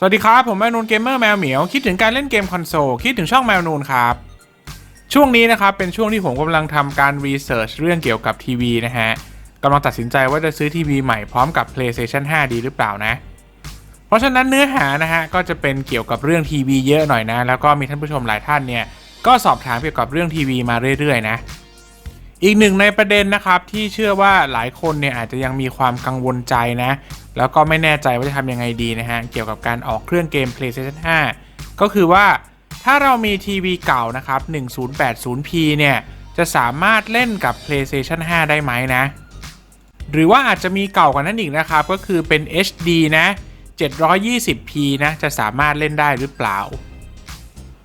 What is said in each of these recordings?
สวัสดีครับ ผมแมวนูนเกมเมอร์แมวเหมียว คิดถึงการเล่นเกมคอนโซล คิดถึงช่องแมวนูนครับ ช่วงนี้นะครับ เป็นช่วงที่ผมกำลังทำการรีเสิร์ชเรื่องเกี่ยวกับทีวีนะฮะกำลังตัดสินใจว่าจะซื้อทีวีใหม่พร้อมกับ PlayStation 5 ดีหรือเปล่านะ เพราะฉะนั้นเนื้อหานะฮะ ก็จะเป็นเกี่ยวกับเรื่องทีวีเยอะหน่อยนะ แล้วก็มีท่านผู้ชมหลายท่านเนี่ยก็สอบถามเกี่ยวกับเรื่องทีวีมาเรื่อยๆนะ อีกหนึ่งในประเด็นนะครับที่เชื่อว่าหลายคนเนี่ยอาจจะยังมีความกังวลใจนะ แล้วก็ไม่แน่ใจว่าจะทำยังไงดีนะฮะ เกี่ยวกับการออกเครื่องเกม PlayStation 5 ก็คือว่าถ้าเรามีทีวีเก่านะครับ 1080p เนี่ย จะสามารถเล่นกับ PlayStation 5 ได้ไหมนะ หรือว่าอาจจะมีเก่ากว่านั้นอีกนะครับ ก็คือเป็น HD นะ 720p นะ จะสามารถเล่นได้หรือเปล่า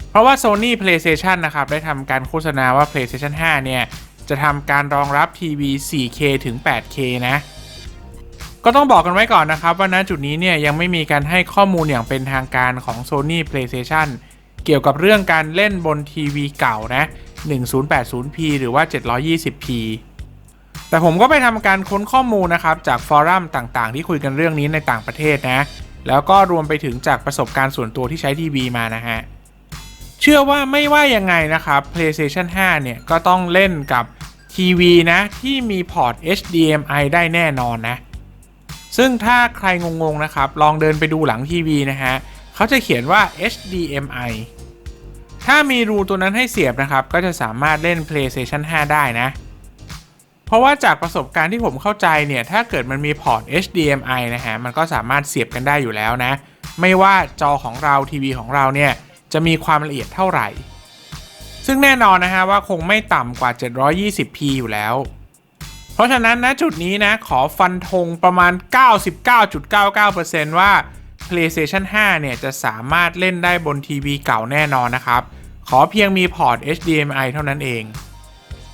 เพราะว่า Sony PlayStation นะครับได้ทำการโฆษณาว่า PlayStation 5 เนี่ย จะทำการรองรับทีวี 4K ถึง 8K นะ ก็ต้องบอกกันไว้ก่อนนะครับว่าณจุดนี้เนี่ยยังไม่มีการให้ข้อมูลอย่างเป็นทางการของ Sony PlayStation เกี่ยวกับเรื่องการเล่นบนทีวีเก่านะ 1080p หรือว่า 720p แต่ผมก็ไปทำการค้นข้อมูลนะครับ จากฟอรัมต่างๆ ที่คุยกันเรื่องนี้ในต่างประเทศนะ แล้วก็รวมไปถึงจากประสบการณ์ส่วนตัวที่ใช้ทีวีมานะฮะ เชื่อว่าไม่ว่ายังไงนะครับ PlayStation 5 เนี่ย ก็ต้องเล่นกับทีวีนะ ที่มีพอร์ต HDMI ได้แน่นอนนะ ซึ่งถ้าใครงงๆนะครับ ลองเดินไปดูหลังทีวีนะฮะเขาจะเขียนว่า HDMI ถ้ามีรูตัวนั้นให้เสียบนะครับ ก็จะสามารถเล่น PlayStation 5 ได้นะ เพราะว่าจากประสบการณ์ที่ผมเข้าใจเนี่ย ถ้าเกิดมันมีพอร์ต HDMI นะฮะ มันก็สามารถเสียบกันได้อยู่แล้วนะ ไม่ว่าจอของเราทีวีของเราเนี่ย จะมีความละเอียดเท่าไหร่ ซึ่งแน่นอนนะฮะว่าคงไม่ต่ำกว่า 720p อยู่แล้ว เพราะฉะนั้นนะจุดนี้นะขอฟันธงประมาณ 99.99%ว่า PlayStation 5 เนี่ยจะสามารถเล่นได้บนทีวีเก่าแน่นอนนะครับ ขอเพียงมีพอร์ต HDMI เท่านั้นเอง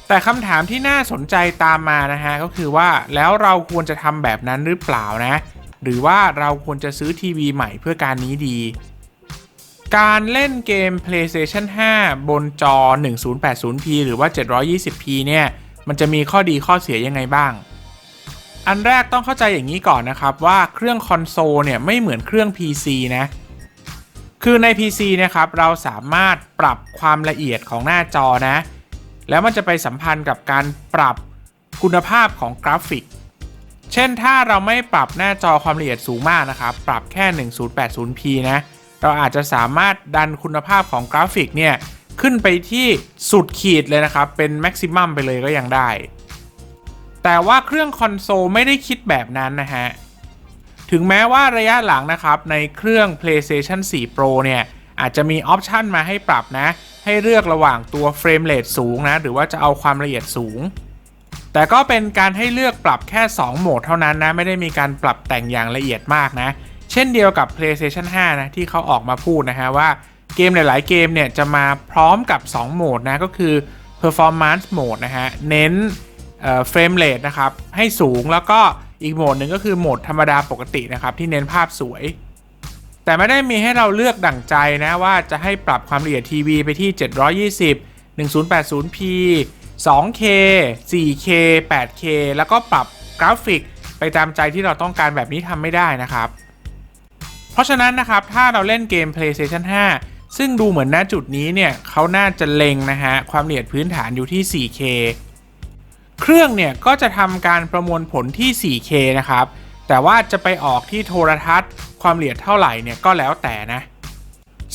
แต่คำถามที่น่าสนใจตามมานะฮะก็คือว่าแล้วเราควรจะทำแบบนั้นหรือเปล่านะ หรือว่าเราควรจะซื้อทีวีใหม่เพื่อการนี้ดี การเล่นเกม PlayStation 5 บนจอ 1080p หรือว่า 720p เนี่ย มันจะมีข้อดีข้อเสียยังไงบ้าง อันแรกต้องเข้าใจอย่างนี้ก่อนนะครับ ว่าเครื่องคอนโซลเนี่ยไม่เหมือนเครื่อง PC นะ คือใน PC นะครับ เราสามารถปรับความละเอียดของหน้าจอนะ แล้วมันจะไปสัมพันธ์กับการปรับคุณภาพของกราฟิก เช่นถ้าเราไม่ปรับหน้าจอความละเอียดสูงมากนะครับ ปรับแค่ 1080p นะ เราอาจจะสามารถดันคุณภาพของกราฟิกเนี่ย ขึ้นไปที่สุดขีดเลยนะครับ เป็นแม็กซิมัมไปเลยก็ยังได้ แต่ว่าเครื่องคอนโซลไม่ได้คิดแบบนั้นนะฮะ ถึงแม้ว่าระยะหลังนะครับ ในเครื่อง PlayStation 4 Pro เนี่ย อาจจะมีออปชันมาให้ปรับนะ ให้เลือกระหว่างตัวเฟรมเรทสูงนะ หรือว่าจะเอาความละเอียดสูงแต่ก็เป็นการให้เลือกปรับแค่ 2 โหมดเท่านั้นนะ ไม่ได้มีการปรับแต่งอย่างละเอียดมากนะ เช่นเดียวกับ PlayStation 5 นะที่เขาออกมาพูดนะฮะว่าเกมหลาย ๆ เกมเนี่ยจะมาพร้อมกับ 2 โหมดนะก็คือ Performance Mode นะฮะเน้นเฟรมเรทนะครับให้สูงแล้วก็อีกโหมดหนึ่งก็คือโหมดธรรมดาปกตินะครับที่เน้นภาพสวย แต่ไม่ได้มีให้เราเลือกดั่งใจนะว่าจะให้ปรับความละเอียดทีวีไปที่ 720 1080p 2K 4K 8K แล้วก็ปรับกราฟิกไปตามใจที่เราต้องการแบบนี้ทำไม่ได้นะครับ เพราะฉะนั้นนะครับถ้าเราเล่นเกม PlayStation 5 ซึ่งดูเหมือนณจุดนี้เนี่ยเขาน่าจะเล็งนะฮะความละเอียดพื้นฐานอยู่ที่ 4K เครื่องเนี่ยก็จะทำการประมวลผลที่ 4K นะครับ แต่ว่าจะไปออกที่โทรทัศน์ ความละเอียดเท่าไหร่เนี่ยก็แล้วแต่นะ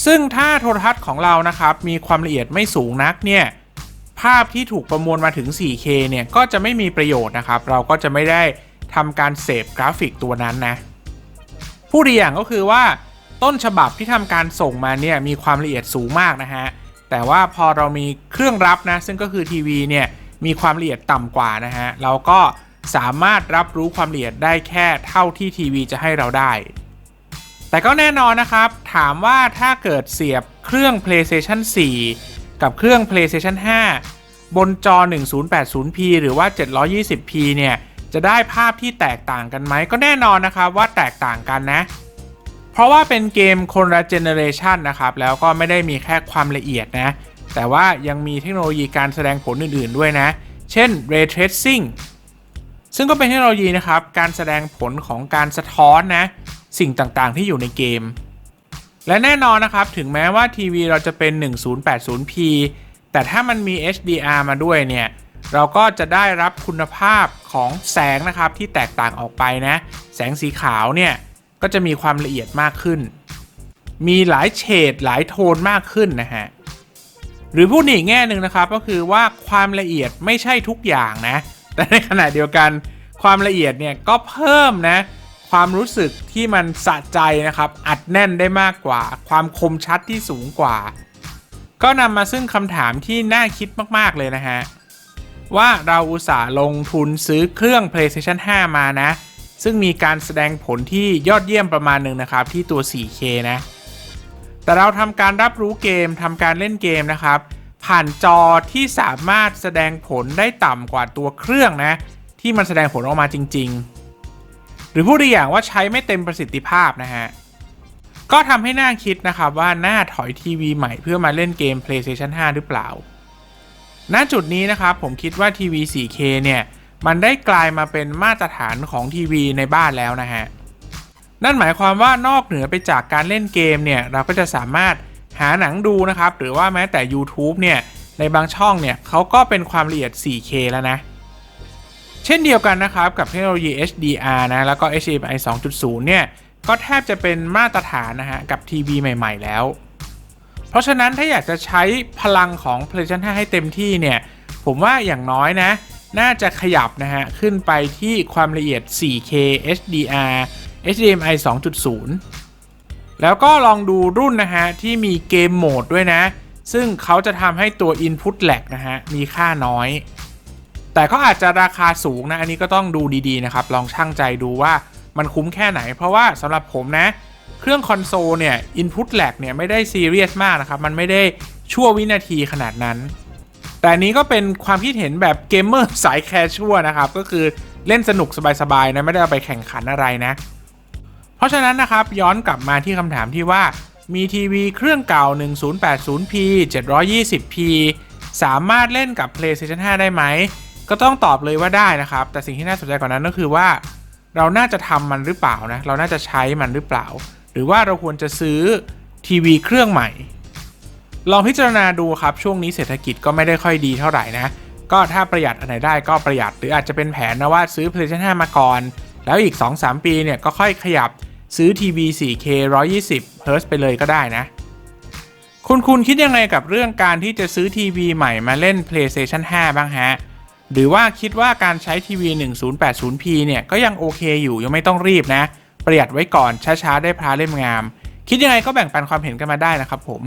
ซึ่งถ้าโทรทัศน์ของเรานะครับมีความละเอียดไม่สูงนักเนี่ยภาพที่ถูกประมวลมาถึง 4K เนี่ยก็จะไม่มีประโยชน์นะครับ เราก็จะไม่ได้ทำการเสพกราฟิกตัวนั้นนะ ผู้ดีอย่างก็คือว่าต้นฉบับที่ทำการส่งมาเนี่ยมีความละเอียดสูงมากนะฮะ แต่ว่าพอเรามีเครื่องรับนะ ซึ่งก็คือทีวีเนี่ยมีความละเอียดต่ำกว่านะฮะ เราก็สามารถรับรู้ความละเอียดได้แค่เท่าที่ทีวีจะให้เราได้ แต่ก็แน่นอนนะครับ ถามว่าถ้าเกิดเสียบเครื่อง PlayStation 4 กับเครื่อง PlayStation 5 บนจอ 1080p หรือว่า 720p เนี่ย จะได้ภาพที่แตกต่างกันไหมก็แน่นอนนะครับว่าแตกต่างกันนะ เพราะว่าเป็นเกมคนละเจเนเรชันนะครับ แล้วก็ไม่ได้มีแค่ความละเอียดนะ แต่ว่ายังมีเทคโนโลยีการแสดงผลอื่นๆด้วยนะ เช่น Ray Tracing ซึ่งก็เป็นเทคโนโลยีนะครับ การแสดงผลของการสะท้อนนะ สิ่งต่างๆ ที่อยู่ในเกม และแน่นอนนะครับ ถึงแม้ว่าทีวีเราจะเป็น 1080p แต่ถ้ามันมี HDR มาด้วยเนี่ย เราก็จะได้รับคุณภาพของแสงนะครับที่แตกต่างออกไปนะ แสงสีขาวเนี่ยก็จะมีความละเอียดมากขึ้น มีหลายเฉดหลายโทนมากขึ้นนะฮะ หรือพูดอีกแง่หนึ่งนะครับก็คือว่าความละเอียดไม่ใช่ทุกอย่างนะ แต่ในขณะเดียวกันความละเอียดเนี่ยก็เพิ่มนะความรู้สึกที่มันสะใจนะครับ อัดแน่นได้มากกว่า ความคมชัดที่สูงกว่า ก็นำมาซึ่งคำถามที่น่าคิดมาก ๆ เลยนะฮะ ว่าเราอุตส่าห์ลงทุนซื้อเครื่อง PlayStation 5 มานะ ซึ่งมีการแสดงผลที่ยอดเยี่ยมประมาณหนึ่งนะครับ ที่ตัว 4K นะ แต่เราทำการรับรู้เกมทำการเล่นเกมนะครับ ผ่านจอที่สามารถแสดงผลได้ต่ำกว่าตัวเครื่องนะ ที่มันแสดงผลออกมาจริง ๆ หรือพูดอีกอย่างว่าใช้ไม่เต็มประสิทธิภาพนะฮะก็ทำให้น่าคิดนะครับว่าน่าถอยทีวีใหม่เพื่อมาเล่นเกม PlayStation 5 หรือเปล่า ณจุดนี้นะครับผมคิดว่าทีวี 4K เนี่ย มันได้กลายมาเป็นมาตรฐานของทีวีในบ้านแล้วนะฮะ นั่นหมายความว่านอกเหนือไปจากการเล่นเกมเนี่ย เราก็จะสามารถหาหนังดูนะครับ หรือว่าแม้แต่ YouTube เนี่ย ในบางช่องเนี่ยเขาก็เป็นความละเอียด 4K แล้วนะ เช่นเดียวกันนะครับ กับเทคโนโลยี HDR นะ แล้วก็ HDMI 2.0 เนี่ย ก็แทบจะเป็นมาตรฐานนะฮะกับทีวีใหม่ ๆ แล้ว เพราะฉะนั้นถ้าอยากจะใช้พลังของ PlayStation 5 ให้เต็มที่เนี่ย ผมว่าอย่างน้อยนะ น่าจะขยับนะฮะ ขึ้นไปที่ความละเอียด 4K HDR HDMI 2.0 แล้วก็ลองดูรุ่นนะฮะ ที่มีเกมโหมดด้วยนะ ซึ่งเขาจะทำให้ตัว Input lag นะฮะ มีค่าน้อย แต่เขาอาจจะราคาสูงนะ อันนี้ก็ต้องดูดีๆนะครับ ลองชั่งใจดูว่ามันคุ้มแค่ไหน เพราะว่าสำหรับผมนะ เครื่องคอนโซลเนี่ย Input lag เนี่ยไม่ได้ซีเรียสมากนะครับ มันไม่ได้ชั่ววินาทีขนาดนั้น แต่นนี้ก็เป็นความคิดเห็นแบบเกมเมอร์สายแคชชัวนะครับ ก็คือเล่นสนุกสบายๆนะ ไม่ได้เอาไปแข่งขันอะไรนะ เพราะฉะนั้นนะครับย้อนกลับมาที่คำถามที่ว่ามีทีวีเครื่องเก่า 1080p 720p สามารถเล่นกับ PlayStation 5 ได้ไหม ก็ต้องตอบเลยว่าได้นะครับ แต่สิ่งที่น่าสนใจกว่านั้นก็คือว่า เราน่าจะทำมันหรือเปล่านะ เราน่าจะใช้มันหรือเปล่า หรือว่าเราควรจะซื้อทีวีเครื่องใหม่ ลองพิจารณาดูครับช่วงนี้เศรษฐกิจก็ไม่ได้ค่อยดีเท่าไหร่นะ ก็ถ้าประหยัดอันไหนได้ก็ประหยัดหรืออาจจะเป็นแผนนะว่าซื้อ PlayStation 5 มาก่อน แล้วอีก 2-3 ปีเนี่ยก็ค่อยขยับซื้อทีวี 4K 120 Hz ไปเลยก็ได้นะ คุณคุณคิดยังไงกับเรื่องการที่จะซื้อทีวีใหม่มาเล่น PlayStation 5 บ้างฮะ หรือว่าคิดว่าการใช้ทีวี 1080p เนี่ยก็ยังโอเคอยู่ยังไม่ต้องรีบนะ ประหยัดไว้ก่อนช้าๆได้พระเล่มงาม คิดยังไงก็แบ่งปันความเห็นกันมาได้นะครับผม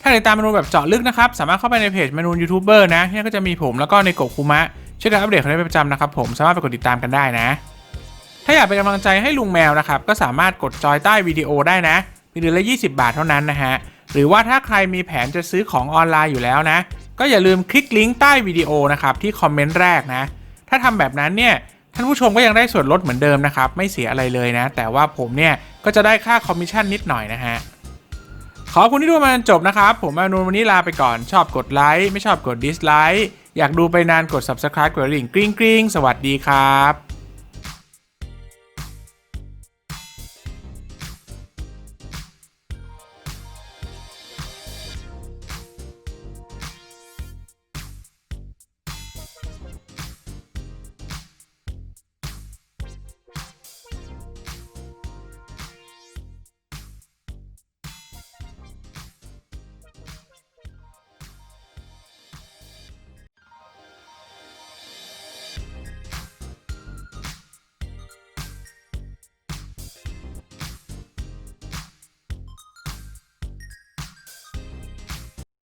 ถ้าติดตามเมนูแบบเจาะลึกนะครับ สามารถเข้าไปในเพจเมนูยูทูบเบอร์นะที่นั่นก็จะมีผมแล้วก็ในกบคุมะช่วยกันอัปเดตเขาได้เป็นประจำนะครับผมสามารถไปกดติดตามกันได้นะ ถ้าอยากเป็นกำลังใจให้ลุงแมวนะครับก็สามารถกดจอยใต้วิดีโอได้นะมีเดือนละ 20 บาทเท่านั้นนะฮะหรือว่าถ้าใครมีแผนจะซื้อของออนไลน์อยู่แล้วนะ ก็อย่าลืมคลิกลิงก์ใต้วิดีโอนะครับที่คอมเมนต์แรกนะ ถ้าทำแบบนั้นเนี่ยท่านผู้ชมก็ยังได้ส่วนลดเหมือนเดิมนะครับ ไม่เสียอะไรเลยนะ แต่ว่าผมเนี่ยก็จะได้ค่าคอมมิชชั่นนิดหน่อยนะฮะขอบคุณที่ดูมาจนจบนะครับ ผมอนุนวันนี้ลาไปก่อนชอบกดไลค์ไม่ชอบกดดิสไลค์อยากดูไปนานกด subscribe กดริ่งกริ๊งกริ๊งสวัสดีครับ